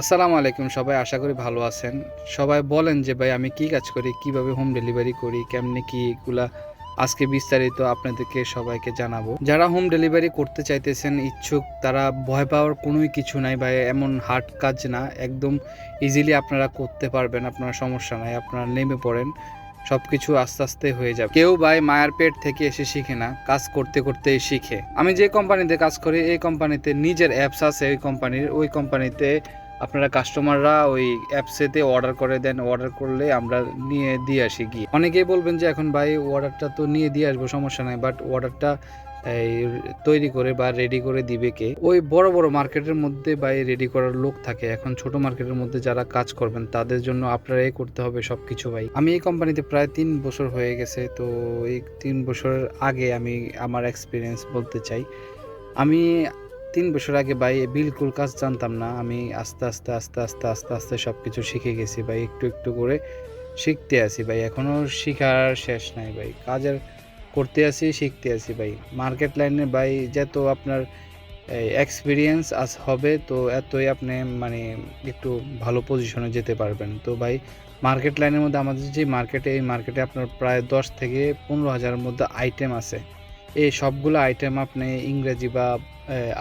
আসসালামু আলাইকুম, সবাই আশা করি ভালো আছেন। সবাই বলেন যে, ভাই, আমি কি কাজ করি? কীভাবে হোম ডেলিভারি করি? কেমনে কি এগুলা? আজকে বিস্তারিত আপনাদেরকে সবাইকে জানাব। যারা হোম ডেলিভারি করতে চাইতেছেন, ইচ্ছুক, তারা ভয় পাওয়ার কোনোই কিছু নাই, ভাই, এমন হার্ড কাজ না। একদম ইজিলি আপনারা করতে পারবেন, আপনার সমস্যা নাই, আপনারা নেমে পড়েন সব কিছু আস্তে আস্তে হয়ে যাবে। কেউ, ভাই, মায়ের পেট থেকে এসে শিখে না, কাজ করতে করতেই শিখে। আমি যে কোম্পানিতে কাজ করি, এই কোম্পানিতে নিজের অ্যাপস আছে, ওই কোম্পানির ওই কোম্পানিতে আপনারা কাস্টমাররা ওই অ্যাপসেতে অর্ডার করে দেন অর্ডার করলে আমরা নিয়ে, দিয়ে আসি গিয়ে। অনেকেই বলবেন যে, এখন ভাই অর্ডারটা তো নিয়ে দিয়ে আসব, সমস্যা নাই। বাট অর্ডারটা এই, তৈরি করে বা রেডি করে দিবে কে? ওই বড় বড় মার্কেটের মধ্যে বা রেডি করার লোক থাকে। এখন ছোট মার্কেটের মধ্যে যারা কাজ করবেন, তাদের জন্য আপনারাই করতে হবে সব কিছু ভাই। আমি এই কোম্পানিতে প্রায় তিন বছর হয়ে গেছে, তো এই তিন বছরের আগে আমি আমার এক্সপিরিয়েন্স বলতে চাই। আমি তিন বছর আগে ভাই বিলকুল কাজ জানতাম না। আমি আস্তে আস্তে আস্তে আস্তে আস্তে আস্তে সব কিছু শিখে গেছি ভাই, একটু একটু করে শিখতে আছি ভাই। এখনও শিখার শেষ নাই ভাই, কাজের করতে আছি, শিখতে আছি ভাই। মার্কেট লাইনে ভাই যত আপনার এক্সপিরিয়েন্স আস হবে, তো এতই আপনি মানে একটু ভালো পজিশনে যেতে পারবেন। তো ভাই, মার্কেট লাইনের মধ্যে আমাদের যে মার্কেটে এই মার্কেটে আপনার প্রায় দশ থেকে পনেরো হাজারের মধ্যে আইটেম আছে। এই সবগুলো আইটেম আপনি ইংরেজি বা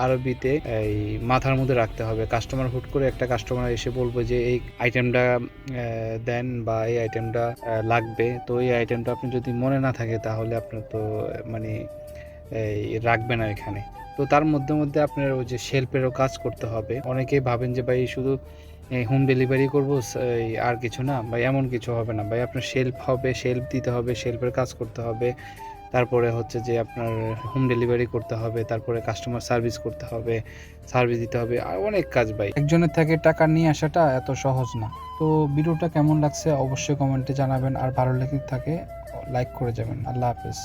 আরবিতে, এই, মাথার মধ্যে রাখতে হবে। কাস্টমার হুট করে একটা কাস্টমার এসে বলব যে, এই আইটেমটা দেন বা এই আইটেমটা লাগবে। তো এই আইটেমটা আপনি যদি মনে না থাকে তাহলে আপনার তো মানে এই, রাখবে না এখানে। তো তার মধ্যে মধ্যে আপনার ওই যে শেল্পেরও কাজ করতে হবে। অনেকেই ভাবেন যে, ভাই, শুধু হোম ডেলিভারি করব আর কিছু না? ভাই, এমন কিছু হবে না। ভাই, আপনার শেল্প হবে শেল্প দিতে হবে শেল্পের কাজ করতে হবে। তারপরে হচ্ছে যে আপনার হোম ডেলিভারি করতে হবে, তারপরে কাস্টমার সার্ভিস করতে হবে সার্ভিস দিতে হবে, আর অনেক কাজ ভাই। একজনের থেকে টাকা নিয়ে আসাটা এত সহজ না। তো ভিডিওটা কেমন লাগছে অবশ্যই কমেন্টে জানাবেন, আর ভালো লেগে থাকে লাইক করে যাবেন। আল্লাহ হাফেজ।